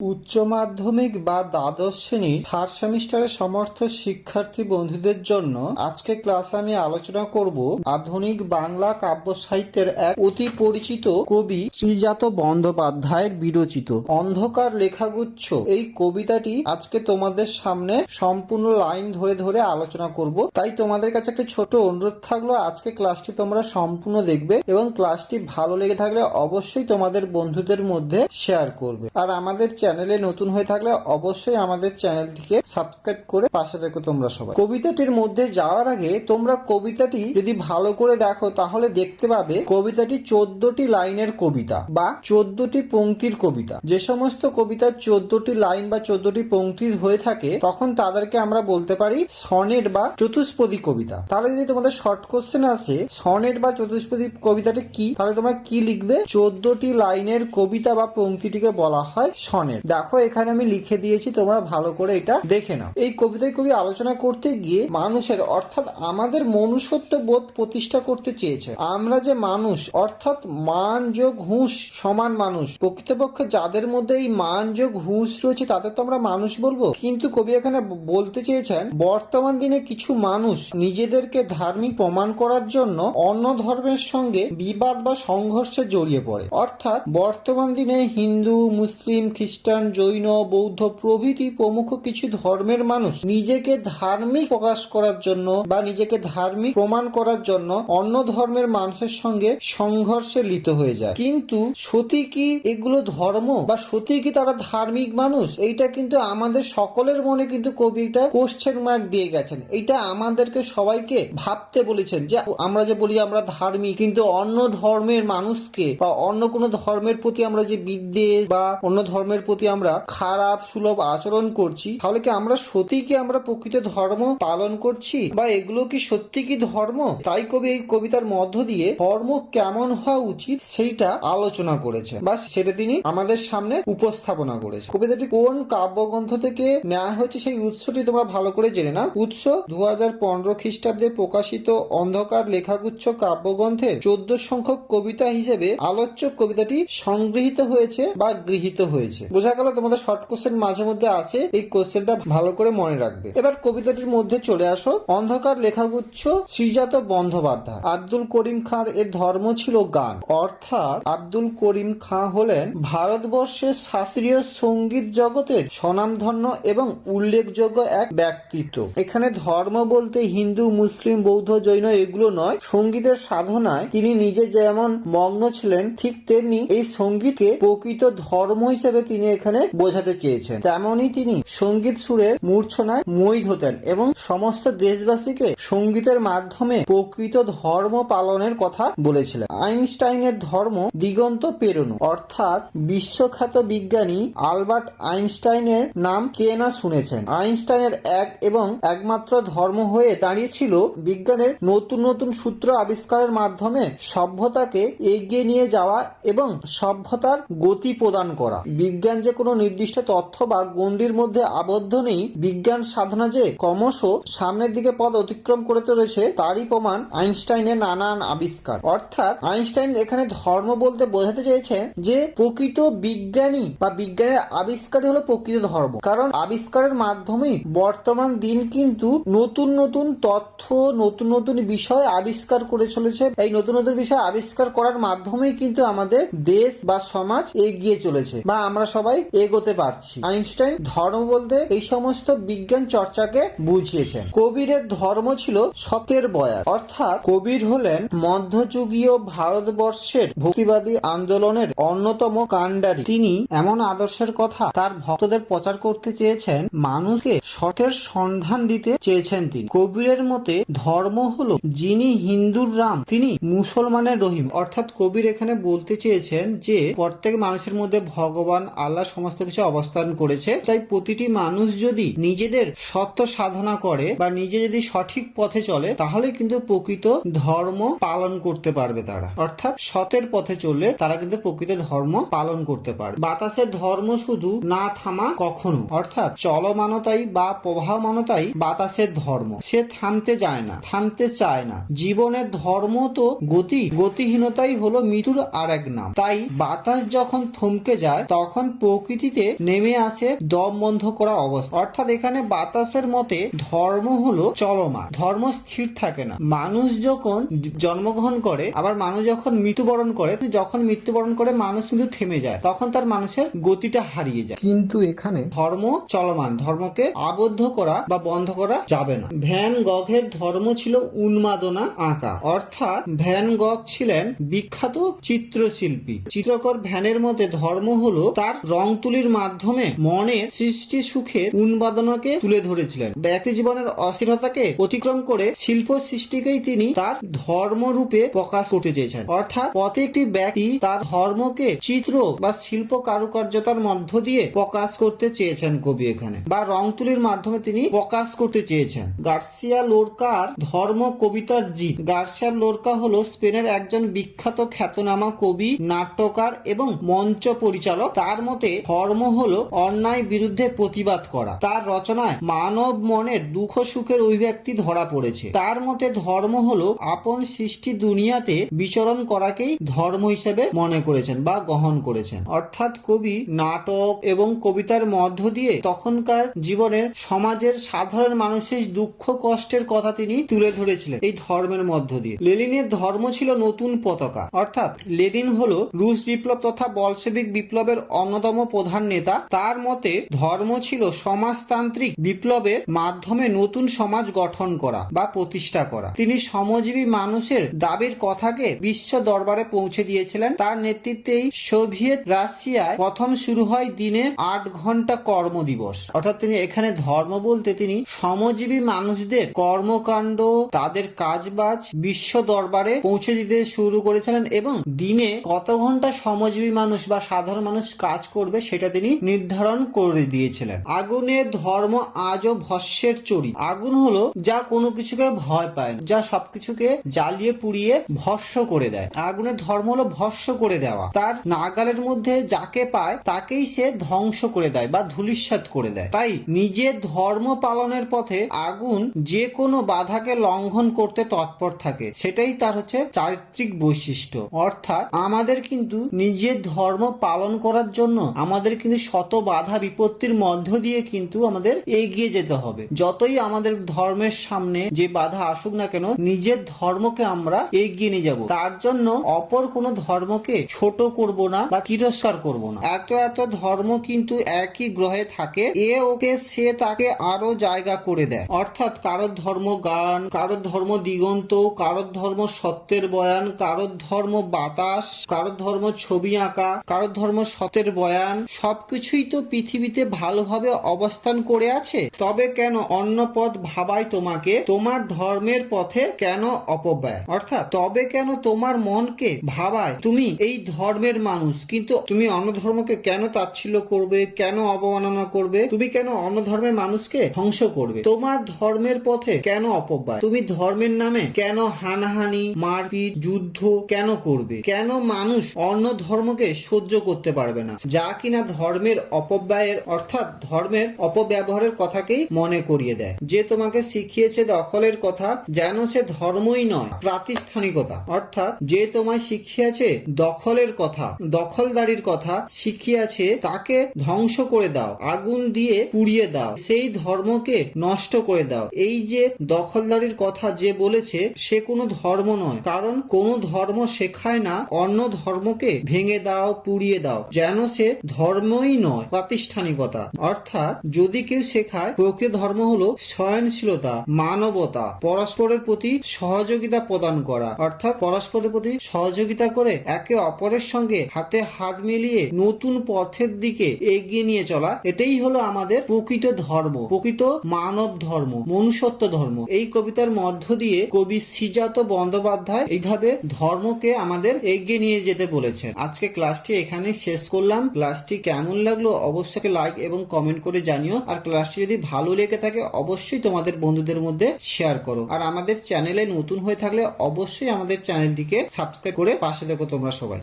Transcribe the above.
উচ্চ মাধ্যমিক বা দ্বাদশ শ্রেণির থার্ড সেমিস্টারের সমর্থ শিক্ষার্থী বন্ধুদের জন্য আজকে ক্লাসে আমি আলোচনা করব আধুনিক বাংলা কাব্য সাহিত্যের এক অতি পরিচিত কবি শ্রীজাত বন্দ্যোপাধ্যায়ের বিরচিত অন্ধকার লেখাগুচ্ছ। এই কবিতাটি আজকে তোমাদের সামনে সম্পূর্ণ লাইন ধরে ধরে আলোচনা করব। তাই তোমাদের কাছে একটা ছোট অনুরোধ থাকল, আজকে ক্লাসটি তোমরা সম্পূর্ণ দেখবে এবং ক্লাসটি ভালো লেগে থাকলে অবশ্যই তোমাদের বন্ধুদের মধ্যে শেয়ার করবে। আর আমাদের চ্যানেলে নতুন হয়ে থাকলে অবশ্যই আমাদের চ্যানেলটিকে সাবস্ক্রাইব করে পাশে দেখো তোমরা সবাই। কবিতাটির মধ্যে যাওয়ার আগে তোমরা কবিতাটি যদি ভালো করে দেখো, তাহলে দেখতে পাবে কবিতাটি চোদ্দটি লাইনের কবিতা বা চোদ্দটি পঙ্ক্তির কবিতা। যে সমস্ত কবিতা চোদ্দটি লাইন বা চোদ্দটি পঙ্ক্তির হয়ে থাকে, তখন তাদেরকে আমরা বলতে পারি সনেট বা চতুষ্পদী কবিতা। তাহলে যদি তোমাদের শর্ট কোশ্চেন আসে, সনেট বা চতুষ্পদী কবিতাটি কি? তাহলে তোমরা কি লিখবে? চোদ্দটি লাইনের কবিতা বা পঙ্ক্তিটিকে বলা হয় সনেট। দেখো, এখানে আমি লিখে দিয়েছি, তোমরা ভালো করে এটা দেখে নাও। এই কবিতায় কবি আলোচনা করতে গিয়ে মানুষের, অর্থাৎ আমাদের মনুষ্যত্ব বোধ প্রতিষ্ঠা করতে চেয়েছে। আমরা যে মানুষ, অর্থাৎ মান যোগ হুঁশ, সমান মানুষ। প্রকৃতপক্ষে যাদের মধ্যে এই মান যোগ হুঁশ রয়েছে, তাদের তো আমরা মানুষ বলব। কিন্তু কবি এখানে বলতে চেয়েছেন, বর্তমান দিনে কিছু মানুষ নিজেদেরকে ধার্মিক প্রমাণ করার জন্য অন্য ধর্মের সঙ্গে বিবাদ বা সংঘর্ষে জড়িয়ে পড়ে। অর্থাৎ বর্তমান দিনে হিন্দু, মুসলিম খ্রিস্টান, জৈন, বৌদ্ধ প্রভৃতি প্রমুখ কিছু ধর্মের মানুষ নিজেকে ধার্মিক প্রকাশ করার জন্য বা নিজেকে ধার্মিক প্রমাণ করার জন্য অন্য ধর্মের মানুষের সঙ্গে সংঘর্ষে লিত হয়ে যায়। কিন্তু সত্যি কি এগুলো ধর্ম বা সত্যি কি তারা ধার্মিক মানুষ? এইটা কিন্তু আমাদের সকলের মনে কিন্তু কবিটা কোশ্চেন মার্ক দিয়ে গেছেন। এটা আমাদেরকে সবাইকে ভাবতে বলেছেন যে আমরা যে বলি আমরা ধার্মিক, কিন্তু অন্য ধর্মের মানুষকে বা অন্য কোনো ধর্মের প্রতি আমরা যে বিদ্বেষ বা অন্য ধর্মের প্রতি আমরা খারাপ, সুলভ আচরণ করছি? তাহলে কি আমরা সত্যি কি আমরা প্রকৃত ধর্ম পালন করছি? বা এগুলো কি সত্যি কি ধর্ম? তাই কবি এই কবিতার মধ্য দিয়ে ধর্ম কেমন হওয়া উচিত সেইটা আলোচনা করেছে বা সেটা তিনি আমাদের সামনে উপস্থাপনা করেছে কবিতাটি কোন কাব্যগ্রন্থ থেকে নেওয়া হয়েছে সেই উৎসটি তোমরা ভালো করে জেনে না উৎস দু হাজার পনেরো খ্রিস্টাব্দে প্রকাশিত অন্ধকার লেখাগুচ্ছ কাব্যগ্রন্থের চোদ্দ সংখ্যক কবিতা হিসেবে আলোচ্য কবিতাটি সংগৃহীত হয়েছে বা গৃহীত হয়েছে। বোঝা গেল তোমাদের শর্ট কোশ্চেন মাঝে মধ্যে আছে, এই কোশ্চেনটা ভালো করে মনে রাখবে। এবার কবিতাটির মধ্যে চলে আসো। অন্ধকার লেখাগুচ্ছ শ্রীজাত বন্দ্যোপাধ্যায়। আব্দুল করিম খাঁর এর ধর্ম ছিল গান। অর্থাৎ আব্দুল করিম খাঁ হলেন ভারতবর্ষের শাস্ত্রীয় সংগীত জগতের স্বনামধন্য এবং উল্লেখযোগ্য এক ব্যক্তিত্ব। এখানে ধর্ম বলতে হিন্দু, মুসলিম, বৌদ্ধ, জৈন এগুলো নয়। সঙ্গীতের সাধনায় তিনি নিজে যেমন মগ্ন ছিলেন, ঠিক তেমনি এই সঙ্গীতকে প্রকৃত ধর্ম হিসেবে তিনি এখানে বোঝাতে চেয়েছেন। তেমনই তিনি সংগীত সুরের মূর্ছনায় মই হতেন এবং সমস্ত দেশবাসীকে সঙ্গীতের মাধ্যমে প্রকৃত ধর্ম পালনের কথা বলেছিলেন। আইনস্টাইনের ধর্ম দিগন্ত পেরোনো। অর্থাৎ বিশ্বখ্যাত বিজ্ঞানী আলবার্ট আইনস্টাইনের নাম কে না শুনেছেন? আইনস্টাইনের এক এবং একমাত্র ধর্ম হয়ে দাঁড়িয়েছিল বিজ্ঞানের নতুন নতুন সূত্র আবিষ্কারের মাধ্যমে সভ্যতাকে এগিয়ে নিয়ে যাওয়া এবং সভ্যতার গতি প্রদান করা। বিজ্ঞান যে কোনো নির্দিষ্ট তথ্য বা গণ্ডির মধ্যে আবদ্ধ নেই। বিজ্ঞান সাধনা যে ক্রমশ সামনের দিকে পথ অতিক্রম করে চলেছে, তারই প্রমাণ আইনস্টাইনের নানান আবিষ্কার। অর্থাৎ আইনস্টাইন এখানে ধর্ম বলতে বোঝাতে চেয়েছেন যে প্রকৃত বিজ্ঞানী বা বিজ্ঞানের আবিষ্কারই হলো প্রকৃত ধর্ম। কারণ আবিষ্কারের মাধ্যমেই বর্তমান দিন কিন্তু নতুন নতুন তথ্য, নতুন নতুন বিষয় আবিষ্কার করে চলেছে। এই নতুন নতুন বিষয় আবিষ্কার করার মাধ্যমেই কিন্তু আমাদের দেশ বা সমাজ এগিয়ে চলেছে বা আমরা সবাই এগোতে পারছি। আইনস্টাইন ধর্ম বলতে এই সমস্ত বিজ্ঞান চর্চাকে বুঝিয়েছেন। কবিরের ধর্ম ছিল সতের বয়ার অর্থাৎ কবির হলেন মধ্যযুগীয় ভারতবর্ষের ভক্তিবাদী আন্দোলনের অন্যতম কাণ্ডারি। তিনি এমন আদর্শের কথা তার ভক্তদের প্রচার করতে চেয়েছেন, মানুষকে সতের সন্ধান দিতে চেয়েছেন তিনি। কবিরের মতে ধর্ম হলো যিনি হিন্দুর রাম, তিনি মুসলমানের রহিম। অর্থাৎ কবির এখানে বলতে চেয়েছেন যে, প্রত্যেক মানুষের মধ্যে ভগবান আল্লাহ সমস্ত কিছু অবস্থান করেছে। তাই প্রতিটি মানুষ যদি নিজেদের সত্য সাধনা করে বা নিজে যদি সঠিক পথে চলে, তাহলে কিন্তু প্রকৃত ধর্ম পালন করতে পারবে তারা। অর্থাৎ সতের পথে চললে তারা কিন্তু প্রকৃত ধর্ম পালন করতে পারবে। বাতাসের ধর্ম শুধু না থামা কখনো। অর্থাৎ চলমানতাই বা প্রবাহমানতাই বাতাসের ধর্ম। সে থামতে যায় না, থামতে চায় না। জীবনের ধর্ম তো গতি, গতিহীনতাই হলো মৃত্যুর আর এক নাম। তাই বাতাস যখন থমকে যায়, তখন প্রকৃতিতে নেমে আসে দম বন্ধ করা অবস্থা। অর্থাৎ এখানে বাতাসের মতে ধর্ম হলো চলমান। ধর্ম স্থির থাকে না। মানুষ যখন জন্মগ্রহণ করে, আবার মানুষ যখন মৃত্যুবরণ করে, যখন মৃত্যুবরণ করে মানুষ কিন্তু থেমে যায়। তখন তার মানুষের গতিটা হারিয়ে যায়। কিন্তু এখানে ধর্ম চলমান। ধর্মকে আবদ্ধ করা বা বন্ধ করা যাবে না। ভ্যান গঘের ধর্ম ছিল উন্মাদনা আঁকা। অর্থাৎ ভ্যান গগ ছিলেন বিখ্যাত চিত্রশিল্পী। চিত্রকর ভ্যানের মধ্যে ধর্ম হলো তার রং তুলির মাধ্যমে মনের সৃষ্টি সুখের উন্মাদনাকে তুলে ধরেছিলেন। ব্যক্তি জীবনের অস্থিরতাকে অতিক্রম করে শিল্প সৃষ্টিকেই তিনি তার ধর্ম রূপে প্রকাশ করতে চেয়েছেন। অর্থাৎ প্রত্যেকটি ব্যক্তি তার ধর্মকে চিত্র বা শিল্প কারুকার্যতার মধ্য দিয়ে প্রকাশ করতে চেয়েছেন কবি এখানে বা রং তুলির মাধ্যমে তিনি প্রকাশ করতে চেয়েছেন। গার্সিয়া লোরকার ধর্ম কবিতার জিত গার্সিয়া লোরকা হলো স্পেনের একজন বিখ্যাত খ্যাতনামা কবি, নাট্যকার এবং মঞ্চ পরিচালক। তার মতে ধর্ম হলো অন্যায় বিরুদ্ধে প্রতিবাদ করা। তার রচনায় মানব মনের দুঃখ সুখের অভিব্যক্তি ধরা পড়েছে। তার মতে ধর্ম হলো আপন সৃষ্টি দুনিয়াতে বিচরণ করাকেই ধর্ম হিসেবে মনে করেছেন বা গ্রহণ করেছেন। অর্থাৎ কবি নাটক এবং কবিতার মধ্য দিয়ে তখনকার জীবনের সমাজের সাধারণ মানুষের দুঃখ কষ্টের কথা তিনি তুলে ধরেছিলেন এই ধর্মের মধ্য দিয়ে। লেলিনের ধর্ম ছিল নতুন পতাকা। অর্থাৎ লেনিন হলো রুশ বিপ্লব তথা বলশেবিক বিপ্লবের অন্যতম প্রধান নেতা। তার মতে, ধর্ম ছিল সমাজতান্ত্রিক বিপ্লবের মাধ্যমে নতুন সমাজ গঠন করা বা প্রতিষ্ঠা করা। তিনি শ্রমজীবী মানুষের দাবির কথাকে বিশ্ব দরবারে পৌঁছে দিয়েছিলেন। তার নেতৃত্বেই সোভিয়েত রাশিয়ায় প্রথম শুরু হয় দিনে আট ঘণ্টা কর্ম দিবস। অর্থাৎ তিনি এখানে ধর্ম বলতে তিনি শ্রমজীবী মানুষদের কর্মকাণ্ড, তাদের কাজবাজ বিশ্ব দরবারে পৌঁছে দিতে শুরু করেছিলেন এবং দিনে কত ঘণ্টা শ্রমজীবী মানুষ বা সাধারণ মানুষ কাজ করবে সেটা তিনি নির্ধারণ করে দিয়েছিলেন। আগুনের ধর্ম আজও ভস্যের চড়ি আগুন হলো যা কোনো কিছুকে ভয় পায় না, যা সবকিছুকে জ্বালিয়ে পুড়িয়ে ভস্য করে দেয়। আগুনের ধর্ম হলো ভস্য করে দেওয়া। তার নাগালের মধ্যে যাকে পায়, তাকেই সে ধ্বংস করে দেয় বা ধূলিসাৎ করে দেয়। তাই নিজের ধর্ম পালনের পথে আগুন যে কোনো বাধাকে লঙ্ঘন করতে তৎপর থাকে। সেটাই তার হচ্ছে চারিত্রিক বৈশিষ্ট্য। অর্থাৎ আমাদের কিন্তু নিজের ধর্ম পালন করার জন্য আমাদের কিন্তু শত বাধা বিপত্তির মধ্য দিয়ে কিন্তু আমাদের এগিয়ে যেতে হবে। যতই আমাদের ধর্মের সামনে যে বাধা আসুক না কেন, নিজের ধর্মকে আমরা এগিয়ে নিয়ে যাব। তার জন্য অপর কোনো ধর্মকে ছোট করব না বা তিরস্কার করব না। এত এত ধর্ম কিন্তু একই গ্রহে থাকে, এ ওকে, সে তাকে আরও জায়গা করে দেয়। অর্থাৎ কারোর ধর্ম গান, কারোর ধর্ম দিগন্ত, কারোর ধর্ম সত্যের বয়ান, কারোর ধর্ম বাতাস, কারোর ধর্ম ছবি আঁকা, কারোর ধর্ম সত্যের বয়ান সবকিছুই তো পৃথিবীতে ভালোভাবে অবস্থান করে আছে। তবে কেন অন্য পথ ভাবাই তোমাকে? তোমার ধর্মের পথে কেন অপব্যয়? অর্থাৎ তবে কেন তোমার মনকে ভাবায়? তুমি এই ধর্মের মানুষ, কিন্তু তুমি অন্য ধর্মকে কেন তাচ্ছিল্য করবে? কেন অবমাননা করবে? তুমি কেন অন্য ধর্মের মানুষকে ধ্বংস করবে? তোমার ধর্মের পথে কেন অপব্যয়? তুমি ধর্মের নামে কেন হানাহানি, মারপিট, যুদ্ধ কেন করবে? কেন মানুষ অন্য ধর্মকে সহ্য করতে পারবে না? যা কিনা ধর্মের অপব্যয়ের, অর্থাৎ ধর্মের অপব্যবহারের কথাকেই মনে করিয়ে দেয়। যে তোমাকে শিখিয়েছে দখলের কথা, যেন সে ধর্মই নয়, প্রাতিষ্ঠানিকতা। অর্থাৎ যে তোমায় শিখিয়েছে দখলের কথা, দখলদারির কথা শিখিয়েছে, তাকে ধ্বংস করে দাও, আগুন দিয়ে পুড়িয়ে দাও, সেই ধর্মকে নষ্ট করে দাও। এই যে দখলদারির কথা যে বলেছে, সে কোনো ধর্ম নয়, কারণ কোনো ধর্ম শেখায় না, অন্য ধর্মকে ভেঙে দাও, পুড়িয়ে দাও, যেন সে ধর্মই নয়, প্রাতিষ্ঠানিকতা। অর্থাৎ যদি কেউ শেখায়, প্রকৃত ধর্ম হলো সহনশীলতা, মানবতা, পরস্পরের প্রতি সহযোগিতা প্রদান করা। অর্থাৎ পরস্পরের প্রতি সহযোগিতা করে একে অপরের সঙ্গে হাতে হাত মিলিয়ে নতুন পথের দিকে এগিয়ে নিয়ে চলা, এটাই হলো আমাদের প্রকৃত ধর্ম, প্রকৃত মানব ধর্ম, মনুষ্যত্ব ধর্ম। এই কবিতার মধ্য দিয়ে কবি শ্রীজাত বন্দ্যোপাধ্যায় এইভাবে ধর্মকে আমাদের এগিয়ে নিয়ে যেতে বলেছেন। আজকে ক্লাসটি এখানে শেষ করলাম। ক্লাসটি কেমন লাগল অবশ্যই লাইক এবং কমেন্ট করে জানিও। আর ক্লাসটি যদি ভালো লেগে থাকে, অবশ্যই তোমাদের বন্ধুদের মধ্যে শেয়ার করো। আর আমাদের চ্যানেলে নতুন হয়ে থাকলে অবশ্যই আমাদের চ্যানেলটিকে সাবস্ক্রাইব করে পাশে দেখো তোমরা সবাই।